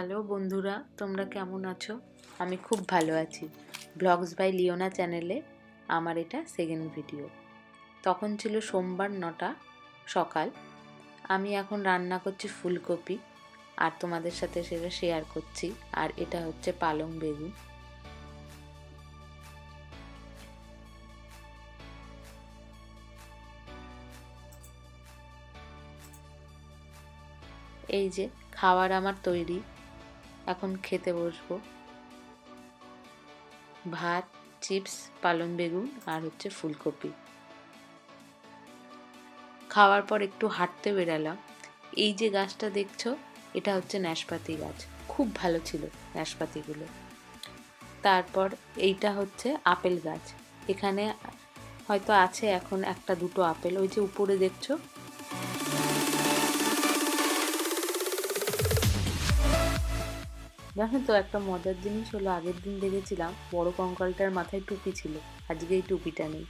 Hello বন্ধুরা, তোমরা কেমন আছো? আমি খুব ভালো আছি। ব্লগস বাই লিওনা চ্যানেলে আমার এটা সেকেন্ড ভিডিও তখন ছিল সোমবার নটা সকাল। আমি এখন রান্না করছি ফুলকপি আর তোমাদের সাথে সেটা শেয়ার করছি। আর এটা হচ্ছে পালং বেগুন। এই যে খাবার আমার তৈরি এখন খেতে বসবো। ভাত, চিপস, পালং বেগুন আর হচ্ছে ফুলকপি। খাওয়ার পর একটু হাঁটতে বেরালাম। এই যে গাছটা দেখছ, এটা হচ্ছে নাশপাতি গাছ। খুব ভালো ছিল নাশপাতিগুলো তারপর এইটা হচ্ছে আপেল গাছ। এখানে হয়তো আছে এখন একটা দুটো আপেল। ওই যে উপরে দেখছ জানো তো, একটা মজার জিনিস হলো, আগের দিন দেখেছিলাম, বড় কঙ্কালটার মাথায় টুপি ছিল। আজকে এই টুপিটা নেই।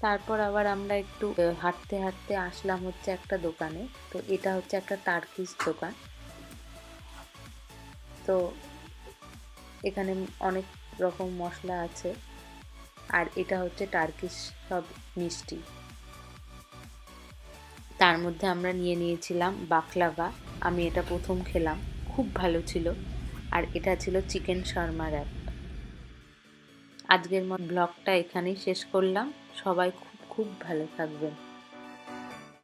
তারপর আবার আমরা একটু হাঁটতে হাঁটতে আসলাম হচ্ছে একটা দোকানে। তো এটা হচ্ছে একটা টার্কিস দোকান। তো এখানে অনেক রকম মশলা আছে। আর এটা হচ্ছে টার্কিশ সব মিষ্টি। তার মধ্যে আমরা নিয়ে নিয়েছিলাম বাকলাভা আমি এটা প্রথম খেলাম। খুব ভালো ছিল। আর এটা ছিল চিকেন শর্মা র্যাপ আজকের মত ব্লগটা এখানেই শেষ করলাম। সবাই খুব খুব ভালো থাকবেন।